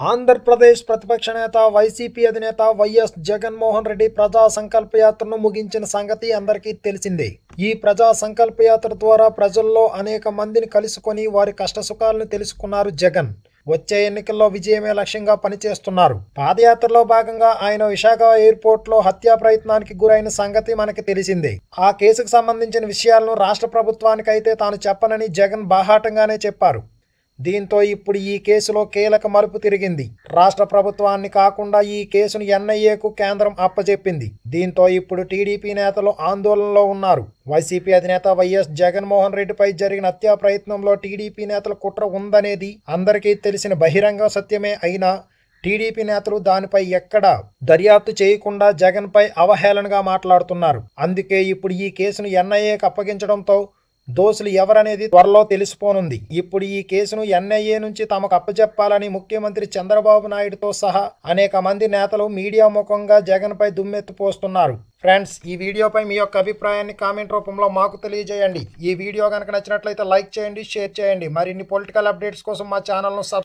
ఆంధ్రప్రదేశ్ ప్రతిపక్ష నేత వైసీపీ అధినేత వైఎస్ జగన్మోహన్ రెడ్డి ప్రజా సంకల్ప యాత్రను ముగించిన సంగతి అందరికీ తెలిసిందే. ఈ ప్రజా సంకల్ప యాత్ర ద్వారా ప్రజల్లో అనేక మందిని కలుసుకొని వారి కష్టసుఖాలను తెలుసుకున్నారు జగన్. వచ్చే ఎన్నికల్లో విజయమే లక్ష్యంగా పనిచేస్తున్నారు. పాదయాత్రలో భాగంగా ఆయన విశాఖ ఎయిర్పోర్ట్లో హత్యా ప్రయత్నానికి గురైన సంగతి మనకి తెలిసిందే. ఆ కేసుకు సంబంధించిన విషయాలను రాష్ట్ర ప్రభుత్వానికైతే తాను చెప్పనని జగన్ బాహాటంగానే చెప్పారు. దీంతో ఇప్పుడు ఈ కేసులో కీలక మలుపు తిరిగింది. రాష్ట్ర ప్రభుత్వాన్ని కాకుండా ఈ కేసును ఎన్ఐఏకు కేంద్రం అప్పజెప్పింది. దీంతో ఇప్పుడు టీడీపీ నేతలు ఆందోళనలో ఉన్నారు. వైసీపీ అధినేత వైఎస్ జగన్మోహన్ రెడ్డిపై జరిగిన హత్యా ప్రయత్నంలో టీడీపీ నేతల కుట్ర ఉందనేది అందరికీ తెలిసిన బహిరంగ సత్యమే అయినా టీడీపీ నేతలు దానిపై ఎక్కడా దర్యాప్తు చేయకుండా జగన్పై అవహేళనగా మాట్లాడుతున్నారు. అందుకే ఇప్పుడు ఈ కేసును ఎన్ఐఏకి అప్పగించడంతో దోషులు ఎవరనేది త్వరలో తెలిసిపోనుంది. ఇప్పుడు ఈ కేసును ఎన్ఐఏ నుంచి తమకు అప్పచెప్పాలని ముఖ్యమంత్రి చంద్రబాబు నాయుడుతో సహా అనేక మంది నేతలు మీడియా ముఖంగా జగన్పై దుమ్మెత్తిపోస్తున్నారు ఫ్రెండ్స్ ఈ వీడియోపై మీ యొక్క అభిప్రాయాన్ని కామెంట్ రూపంలో మాకు తెలియజేయండి. ఈ వీడియో కనుక నచ్చినట్లయితే లైక్ చేయండి షేర్ చేయండి. మరిన్ని పొలిటికల్ అప్డేట్స్ కోసం మా ఛానల్ను సబ్